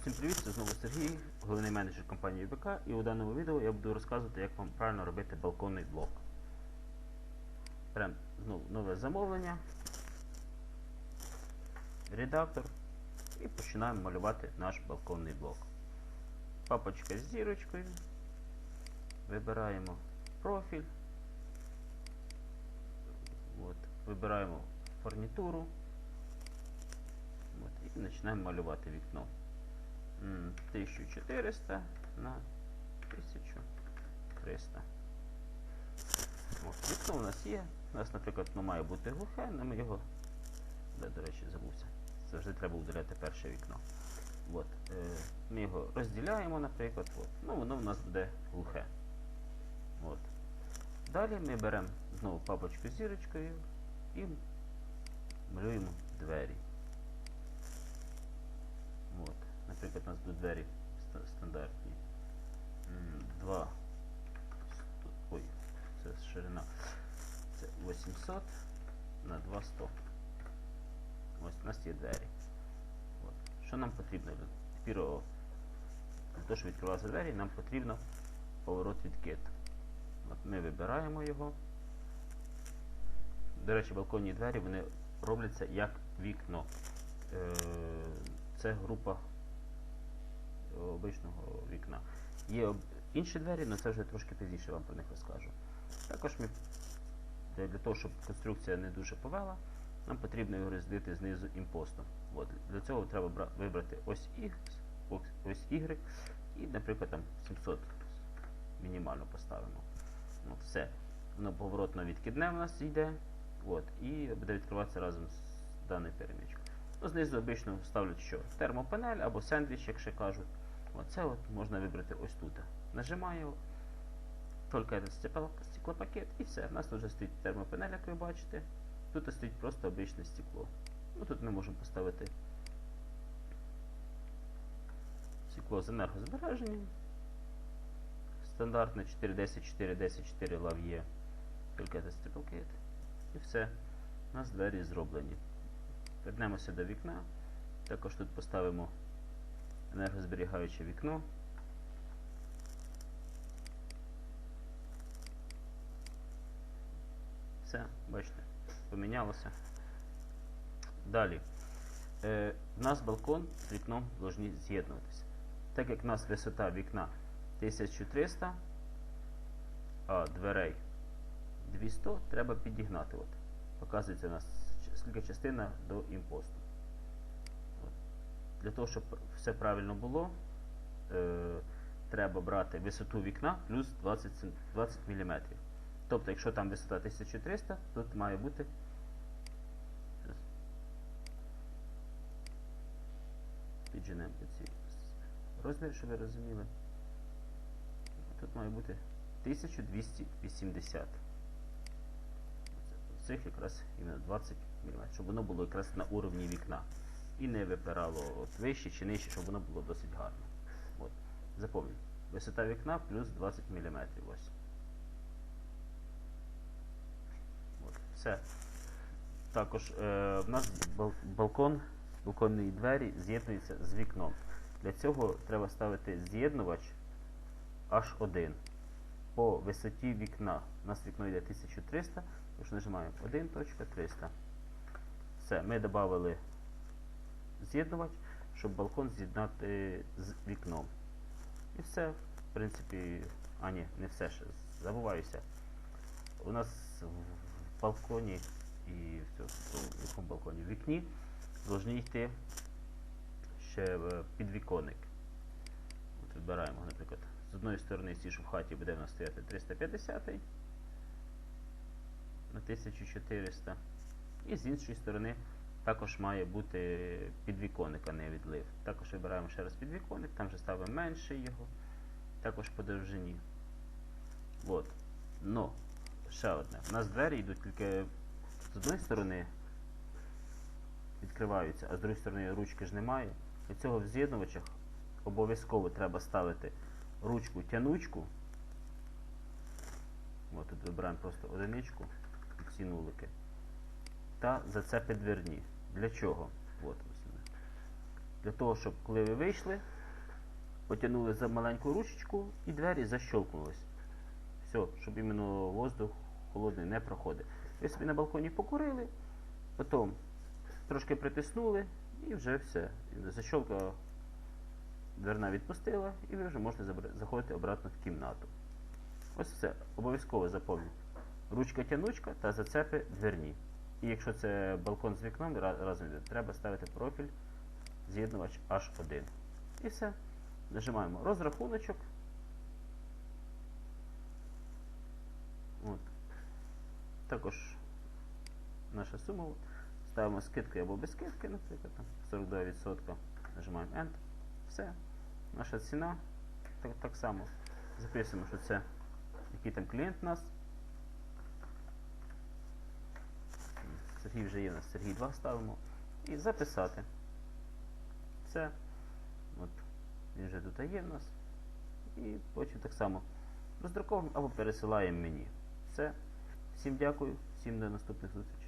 Усім привіт, це знову Сергій, головний менеджер компанії ВК, і у даному відео я буду розказувати, як вам правильно робити балконний блок. Беремо знову нове замовлення, редактор і починаємо малювати наш балконний блок. Папочка з зірочкою. Вибираємо профіль. От, вибираємо фурнітуру. От, і починаємо малювати вікно. М, 1400 на 1300. От, вікно у нас є. У нас, наприклад, воно має бути глухе, але ми його, де, до речі, забувся. Завжди треба удаляти перше вікно. От, е, ми його розділяємо, наприклад. От. Ну, воно в нас буде глухе. От. Далі ми беремо знову папочку з зірочкою і малюємо двері. На 200. Ось у нас є двері. От. Що нам потрібно? Тепер для того, щоб відкривалися двері, нам потрібно поворот відкид. От ми вибираємо його. До речі, балконні двері вони робляться як вікно. Е, Це група обичного вікна. Є інші двері, але це вже трошки пізніше вам про них розкажу. Також ми для для того, щоб конструкція не дуже повела, нам потрібно його розділити знизу імпостом. От, для цього треба вибрати ось X, ось Y і, наприклад, там 700 мінімально поставимо. От, все. Воно поворотно відкидне в нас йде. От, і буде відкриватися разом з даною перемічкою. Ну, знизу обично ставлять що? Термопанель або сендвіч, як ще кажуть. Оце от можна вибрати ось тут. Нажимаю, тільки стекло- стеклопакет і все. У нас тут вже стоїть термопанель, як ви бачите. Тут стоїть просто обичне стекло. Ну, тут ми можемо поставити стекло з енергозбереженням. Стандартне 410, 410, 4 лав'є. Тільки этот стеклопакет. І все. У нас двері зроблені. Вернемося до вікна. Також тут поставимо енергозберігаюче вікно. Все, бачите, помінялося. Далі. Е, нас балкон з вікном повинні з'єднуватися. Так як в нас висота вікна 1300, а дверей 200, треба підігнати. От. Показується у нас скільки частина до імпосту. От. Для того, щоб все правильно було, е, треба брати висоту вікна плюс 20, 20 мм. Тобто, якщо там висота 1300, тут має бути. Підженемо під ці розміри, щоб ви розуміли. Тут має бути 1280. Цих якраз іменно 20 мм, щоб воно було якраз на уровні вікна. І не випирало от вище чи нижче, щоб воно було досить гарно. От. Запомніть. Висота вікна плюс 20 мм. Ось. От. Все. Також е, в нас балкон, балконні двері з'єднуються з вікном. Для цього треба ставити з'єднувач H1 по висоті вікна. У нас вікно йде 1300, тож нажимаємо 1.300. Все, ми додали з'єднувач, щоб балкон з'єднати з вікном. І все, в принципі, а ні, не все ще, забуваюся. У нас в балконі і цьому в якому балконі в вікні повинні йти ще е, підвіконник. От вибираємо, наприклад, з одної сторони ці ж в хаті буде в нас стояти 350 на 1400. І з іншої сторони також має бути підвіконник, а не відлив. Також вибираємо ще раз підвіконник, там вже ставимо менше його, також по довжині. От. Но, ще одне. У нас двері йдуть тільки з одної сторони відкриваються, а з другої сторони ручки ж немає. Для цього в з'єднувачах обов'язково треба ставити ручку тянучку. От тут вибираємо просто одиничку, ці нулики. Та зацепи дверні. Для чого? От. Для того, щоб коли ви вийшли, потягнули за маленьку ручечку і двері защолкнулись. Все, щоб іменно воздух холодний не проходив. Ви собі на балконі покурили, потім трошки притиснули і вже все. Защолка дверна відпустила, і ви вже можете заходити обратно в кімнату. Ось все. Обов'язково запам'ятайте. Ручка-тянучка та зацепи дверні. І якщо це балкон з вікном разом йде, треба ставити профіль з'єднувач H1. І все. Нажимаємо розрахуночок. От. Також наша сума. Ставимо скидки або без скидки, наприклад, 42%. Нажимаємо Enter. Все. Наша ціна. Так, так само. Записуємо, що це який там клієнт у нас. Сергій вже є у нас, Сергій 2 ставимо. І записати. Все. От. Він вже тут є в нас. І потім так само роздруковуємо або пересилаємо мені. Все. Всім дякую, всім до наступних зустрічей.